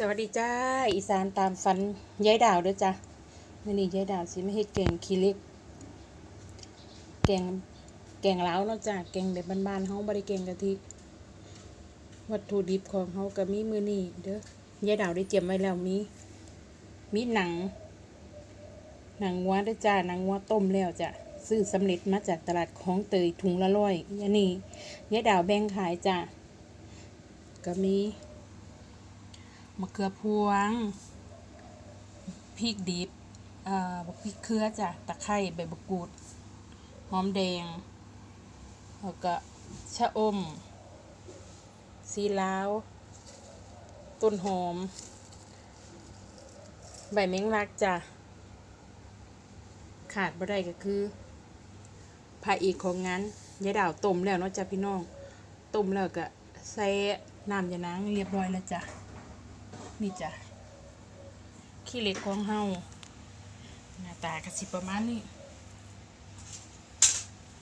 สวัสดีจ้า อีสานตามฟันยายดาวด้อจ้ะมื่อนี้ยายดาวสิไม่เฮ็ดแกงขี้เล็ก แกงแกงล้าวเนาะจ้ะแกงแบบบ้านๆเฮาบ่ได้แกงกะทิวัตถุดิบของเฮาก็มีมื้อนี้เด้อยายดาวได้เตรียมไว้แล้วมี มีหนัง หนังวัวด้อจ้าหนังวัวต้มแล้วจ้ะซื้อสำเร็จมาจากตลาดของเตยถุงละร้อยอันนี้ยายดาวแบ่งขายจ้ะก็มี มะเขือพวงพริกดิบอ่าบักพริกเครือจ้ะตะไคร้ใบมะกรูดหอมแดงแล้วก็ชะอมซีลาว ต้นหอม ใบเม้งลักจ้ะ ขาดบ่ได้ก็คือพระเอกของงานยายดาวต้มแล้วเนาะจ้ะพี่น้องต้มแล้วก็ใส่น้ำยานางเรียบร้อยแล้วจ้ะ นี่จ้ะขี้เหล็กของเฮาหน้าตากระสิประมาณนี้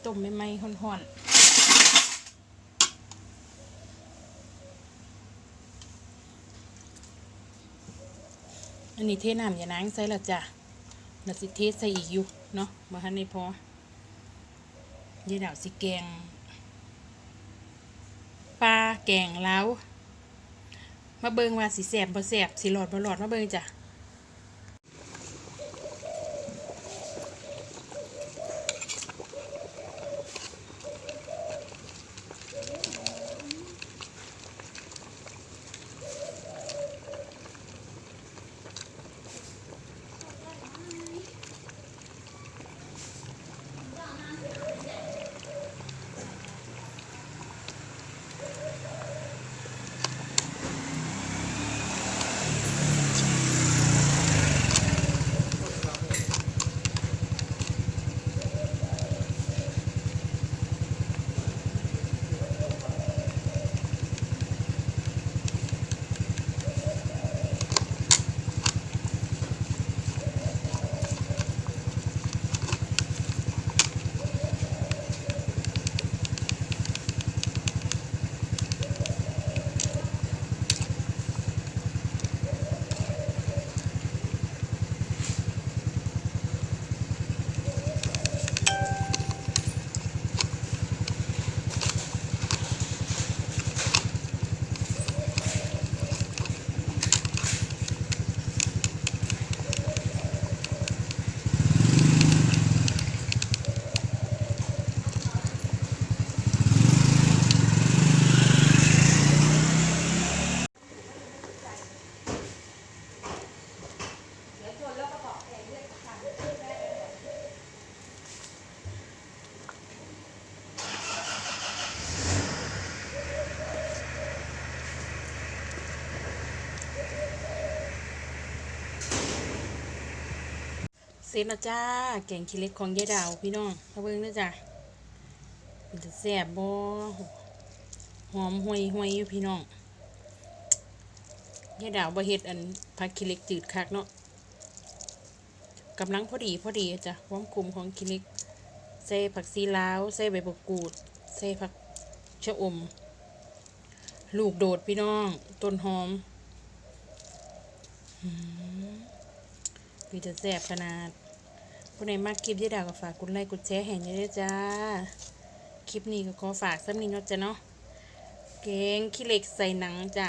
ต้มไม่ไหมๆห่อนๆอันนี้เทน้ำอย่านางใส่ละจ้ะแล้วสิเทใส่อีกอยู่เนาะมาทันนี้พอยายดาวสิแกงปลาแกงเล้าว มาเบิงว่าสิแสบบ่แสบสิหลอดบ่หลอดมาเบิงจ้ะ ร็จแล้วจ้า แกงขี้เล็กของยายดาวพี่น้องมาเบิงเด้อจ้ะเป็นจะแซ่บบ่หอมห่วยห่วยอยู่พี่น้องยายดาวบ่เฮ็ดอันผักขี้เล็กจืดคักเนาะกำลังพอดีพอดีจ้ะความกลมของขี้เล็กใส่ผักซีลาวใส่ใบมะกรูดใส่ผักชะอม ลูกโดดพี่น้อง ต้นหอมหืมคือจะแซบขนาด ผู้ใดมากคลิปยี่ดาวก็ฝากกดไลค์กดแชร์แห่งนี้ด้วยจ้า คลิปนี้ก็ขอฝากสักนิดเนาะจ้ะเนาะ แกงขี้เหล็กใส่หนังจ้ะ